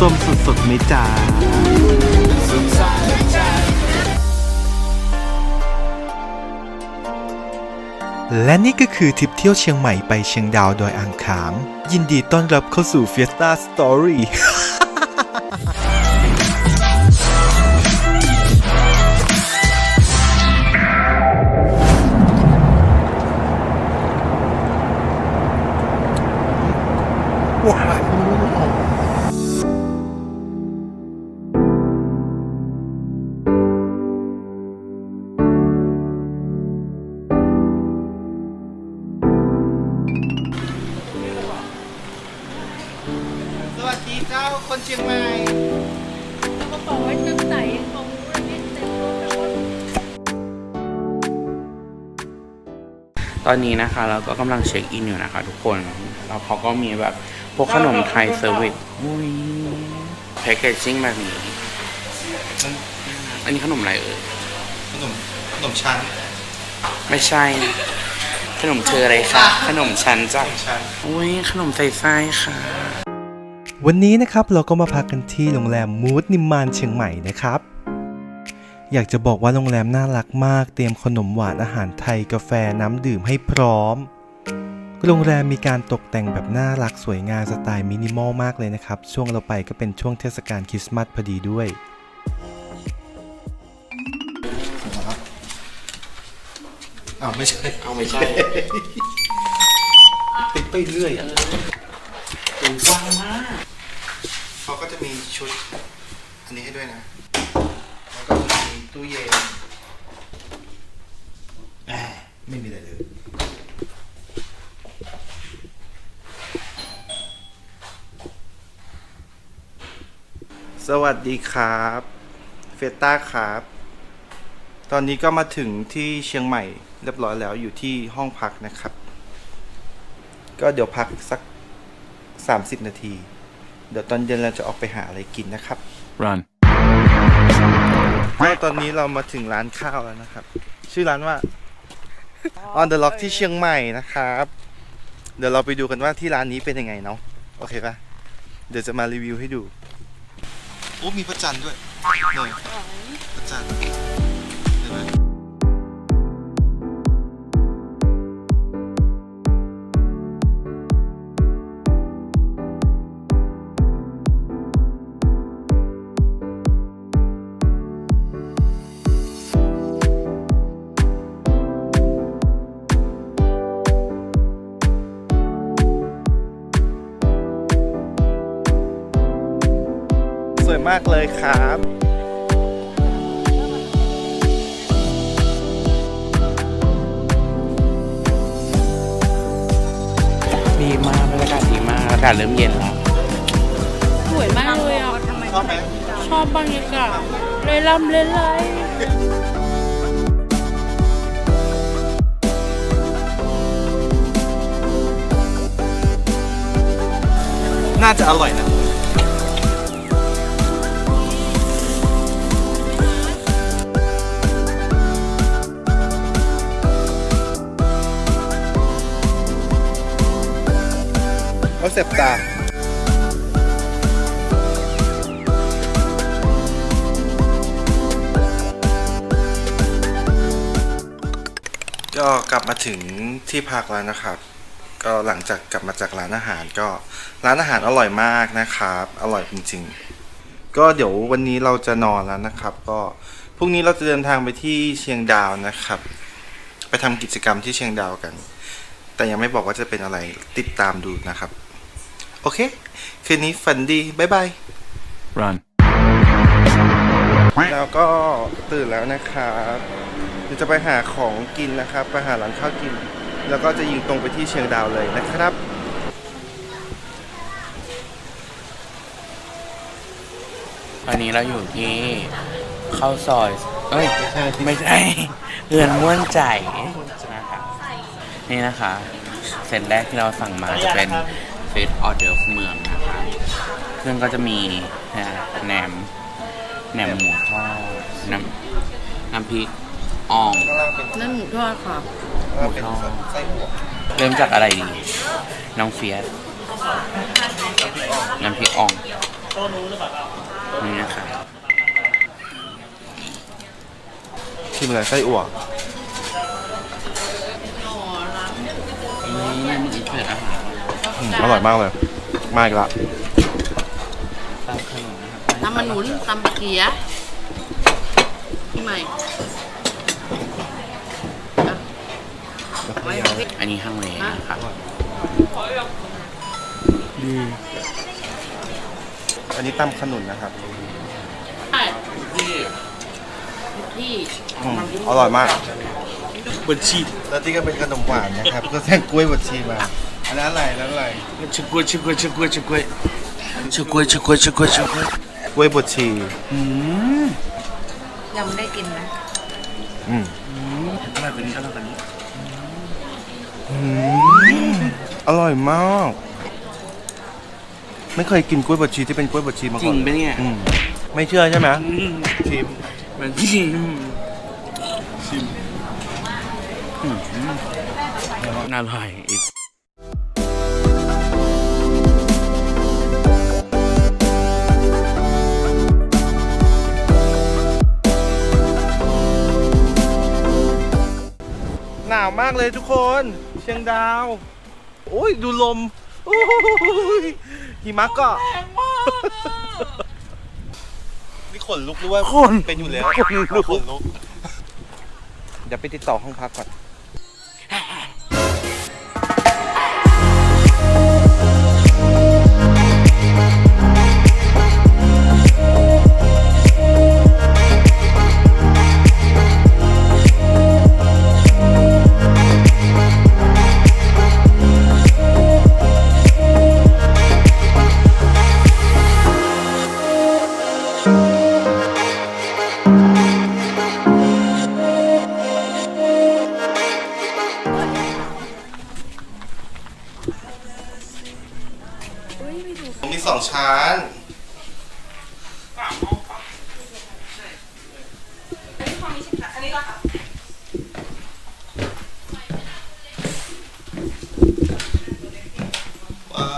ส้มสดๆไหมจ๊ะและนี่ก็คือทริปเที่ยวเชียงใหม่ไปเชียงดาวดอยอ่างขาง ยินดีต้อนรับเข้าสู่ Fiesta Story คนเชียงใหม่แล้วก็บอกว่าจะใส่ของอะไรนี่เต็มรถแล้วว่าตอนนี้นะคะเราก็กำลังเช็คอินอยู่นะคะ ทุกคนแล้วเขาก็มีแบบพวกขนมไทยเซอร์วิสอุ้ยแพคเกจจิ้งแบบนี้ อันนี้ขนมอะไรเอ่ยขนมขนมชั้นไม่ใช่ ขนมเธออะไรคะขนมชั้นจ้ะชั้น อุ้ยขนมใส่ไส้ค่ะ วันนี้นะครับเราก็มาพักกันที่โรงแรมมูดนิมมานเชียงใหม่นะครับ อยากจะบอกว่าโรงแรมน่ารักมาก เตรียมขนมหวานอาหารไทยกาแฟน้ำดื่มให้พร้อม โรงแรมมีการตกแต่งแบบน่ารักสวยงามสไตล์มินิมอลมากเลยนะครับ ช่วงเราไปก็เป็นช่วงเทศกาลคริสต์มาสพอดีด้วยอ้าวไม่ใช่เอาไม่ใช่ ติดไปเรื่อยอะดูกว้างมากเขาก็จะ มีชุด อันนี้ให้ด้วยนะ แล้วก็มีตู้เย็นไม่มีอะไรเลย สวัสดีครับ เฟต้าครับ ตอนนี้ก็มาถึงที่เชียงใหม่เรียบร้อยแล้วอยู่ที่ห้องพักนะครับ ก็เดี๋ยวพักสัก 30 นาที เดี๋ยวตอนเย็นเราจะออกไปหาอะไรกินนะครับ Run. ก็ตอนนี้เรามาถึงร้านข้าวแล้วนะครับ ชื่อร้านว่า On the Rock ที่เชียงใหม่นะครับ เดี๋ยวเราไปดูกันว่าที่ร้านนี้เป็นยังไงเนาะโอเคปะเดี๋ยวจะมารีวิวให้ดู โอ้มีพระจันทร์ด้วยเนี่ยพระจันทร์ มากเลยครับดีมากบรรยากาศดีมากอากาศเริ่มเย็นแล้ว สวยมากเลยอะ ชอบไหมชอบบรรยากาศเลยลำเลยไหลน่าจะอร่อยนะ เอาเสบตาก็กลับมาถึงที่พักแล้วนะครับ ก็หลังจากกลับมาจากร้านอาหารก็ร้านอาหารอร่อยมากนะครับ อร่อยจริง ๆ ก็เดี๋ยววันนี้เราจะนอนแล้วนะครับ ก็พรุ่งนี้เราจะเดินทางไปที่เชียงดาวนะครับ ไปทำกิจกรรมที่เชียงดาวกัน แต่ยังไม่บอกว่าจะเป็นอะไรติดตามดูนะครับ โอเค คืนนี้ฝันดีบ๊ายบาย Run. แล้วก็ตื่นแล้วนะครับเดี๋ยวจะไปหาของกินนะครับ ไปหาร้านข้าวกิน แล้วก็จะยิงตรงไปที่เชียงดาวเลยนะครับตอนนี้เราอยู่ที่เข้าวซอย เอ้ย ไม่ใช่ เรือนม่วนใจนะคะนี่นะคะ เซตแรกที่เราสั่งมาจะเป็น เซตออเดอร์เมืองนะคะซึ่งก็จะมีนะแหนมแหนมหมูทอดน้ำน้ำพริกอ่องนั่นหมูทอดค่ะหมูทอดไส้หัวเริ่มจากอะไรดี น้องเฟียสน้ำพริกอ่องนี่นะคะชิมอะไรไส้อั่วนี่มันอีกเผ็ดอาหาร อืมอร่อยมากเลยมาอีกละตามขนมนะครับตำมันหนุนตำปะเกียพี่ใหม่อะไว้ของพี่อันนี้ฮังเลนะครับอันนี้ตำขนุนนะครับใช่พี่อืมอร่อยมาก บนชีแล้วที่ก็เป็นขนมหวานนะครับ ก็แท่งกล้วยบดชีมา อันนั้นอะไรอันนั้นอะไรชิกล้วยชิกล้วยชิกล้วยชิกล้วยชิกล้วยชิกล้วยชิกล้วยชิกล้วยกล้วยบดชีอืมยังไม่ได้กินนะอืมอร่อยกว่านี้อร่อยกว่านี้อืมอร่อยมาก ไม่เคยกินกล้วยบดชีที่เป็นกล้วยบดชีมาจก่ริอนงปะเนี่ยอืมไม่เชื่อใช่ไหมอืมชิมมันจริงชิมอืมอร่อยอีก หนาวมากเลยทุกคน เชียงดาว โอ้ยดูลมโอ้ยหิมะก็นี่ขนลุกหรือว่าคนเป็นอยู่แล้วขนลุกขนลุก เดี๋ยวไปติดต่อห้องพักก่อน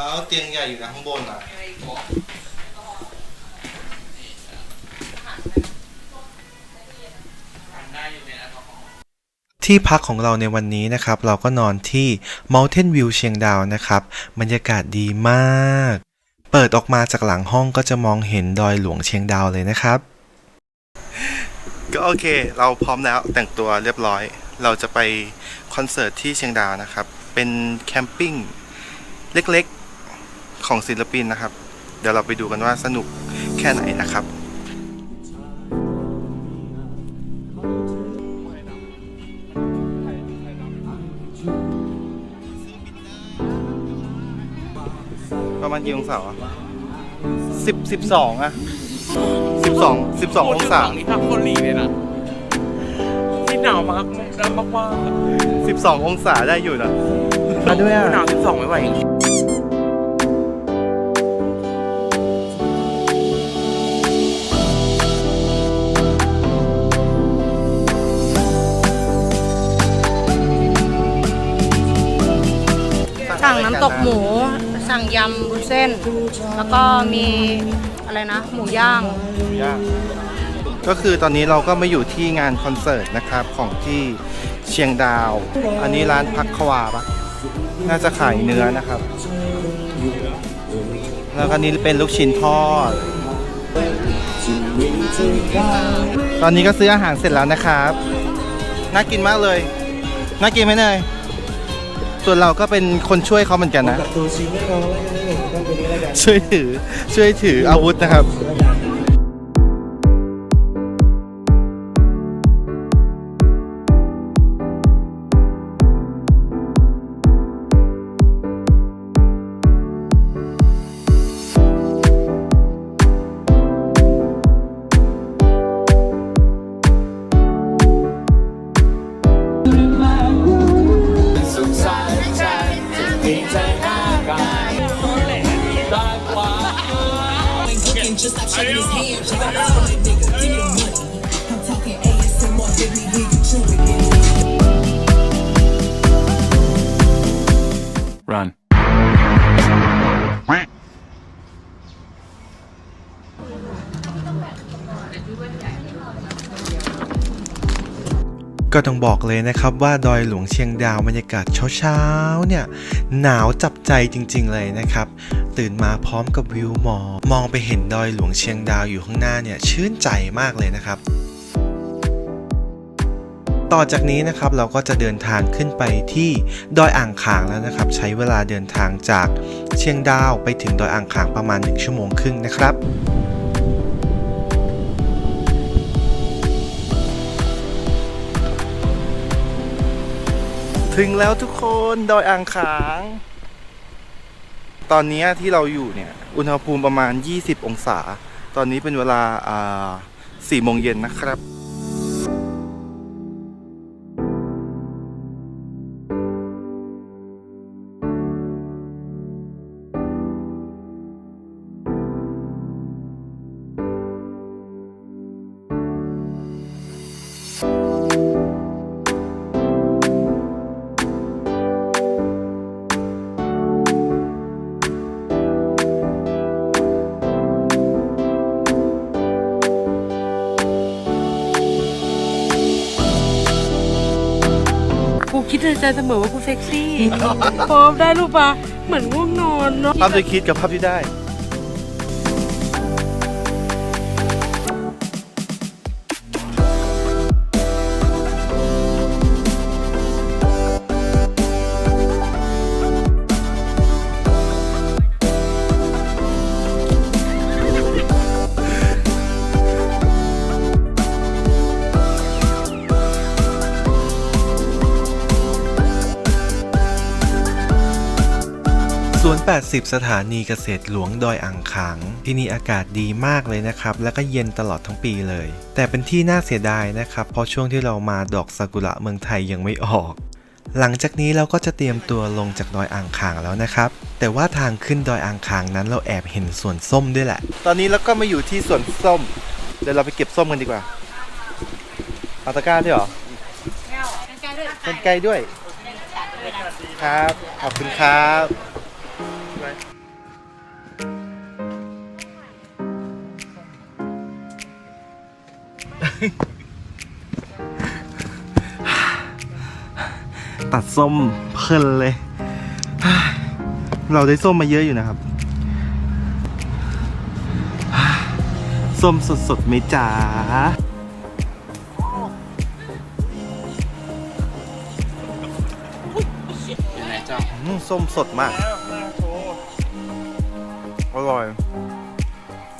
าวเตียงใหญ่อยู่นะข้างบนอะที่พักของเราในวันนี้นะครับ เราก็นอนที่ Mountain View เชียงดาวนะครับ บรรยากาศดีมาก เปิดออกมาจากหลังห้องก็จะมองเห็นดอยหลวงเชียงดาวเลยนะครับ ก็โอเค เราพร้อมแล้วแต่งตัวเรียบร้อย เราจะไปคอนเสิร์ตที่เชียงดาวนะครับ เป็นแคมปิ้งเล็กๆ ของศิลปินนะครับ เดี๋ยวเราไปดูกันว่าสนุกแค่ไหนนะครับประมาณกี่องศาสิบสิบสองอะสิบสองสิบสององศานี่พักคนหลีเลยนะที่หนาวมากหนาวมากว่าสิบสององศาได้อยู่นะมาด้วยอะหนาวสิบสองไม่ไหวจริง ตกหมู สั่งยำบุญเส้น แล้วก็มีอะไรนะ หมูย่างก็คือตอนนี้เราก็มาอยู่ที่งานคอนเสิร์ตนะครับของที่เชียงดาว อันนี้ร้านพักควาปะน่าจะขายเนื้อนะครับ แล้วก็นี้เป็นลูกชิ้นทอด ตอนนี้ก็ซื้ออาหารเสร็จแล้วนะครับ น่ากินมากเลย น่ากินไหมเนย ส่วนเราก็เป็นคนช่วยเขาเหมือนกันนะช่วยถือช่วยถืออาวุธนะครับ ก็ต้องบอกเลยนะครับว่าดอยหลวงเชียงดาวบรรยากาศเช้าๆเนี่ยหนาวจับใจจริงๆเลยนะครับ ตื่นมาพร้อมกับวิวหมอกมองไปเห็นดอยหลวงเชียงดาวอยู่ข้างหน้าเนี่ยชื่นใจมากเลยนะครับ ต่อจากนี้นะครับเราก็จะเดินทางขึ้นไปที่ดอยอ่างขางแล้วนะครับ ใช้เวลาเดินทางจากเชียงดาวไปถึงดอยอ่างขางประมาณ 1 ชั่วโมงครึ่งนะครับ ถึงแล้วทุกคนดอยอ่างขาง ตอนนี้ที่เราอยู่เนี่ย อุณหภูมิประมาณ 20 องศา ตอนนี้เป็นเวลาอ่า4โมงเย็นนะครับ คิดในใจเสมอว่ากูเซ็กซี่พอได้รูปปะเหมือนง่วงนอนเนาะ ภาพที่คิดกับภาพที่ได้ 80 สถานีเกษตรหลวงดอยอ่างขาง ที่นี่อากาศดีมากเลยนะครับ แล้วก็เย็นตลอดทั้งปีเลย แต่เป็นที่น่าเสียดายนะครับ เพราะช่วงที่เรามาดอกซากุระเมืองไทยยังไม่ออก หลังจากนี้เราก็จะเตรียมตัวลงจากดอยอ่างขางแล้วนะครับ แต่ว่าทางขึ้นดอยอ่างขางนั้นเราแอบเห็นสวนส้มด้วยแหละ ตอนนี้เราก็มาอยู่ที่สวนส้ม เดี๋ยวเราไปเก็บส้มกันดีกว่าเอาตะกร้าด้วยเหรอเป็นไกลด้วย ครับ ขอบคุณครับ ตัดส้มเพลินเลย เราได้ส้มมาเยอะอยู่นะครับ ส้มสดๆไหมจ๋าอยู่ไหนจ้าอืมส้มสดมากอ ร่อย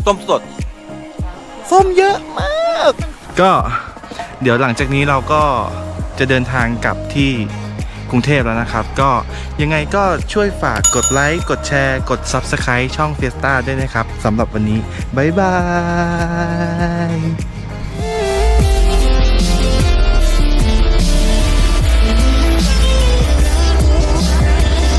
ส้มสดส้มเยอะมาก ก็เดี๋ยวหลังจากนี้เราก็จะเดินทางกลับที่กรุงเทพแล้วนะครับ ก็ยังไงก็ช่วยฝากกดไลค์ กดแชร์ กด Subscribe ช่อง Fiesta ด้วยนะครับสำหรับวันนี้ บ๊ายบาย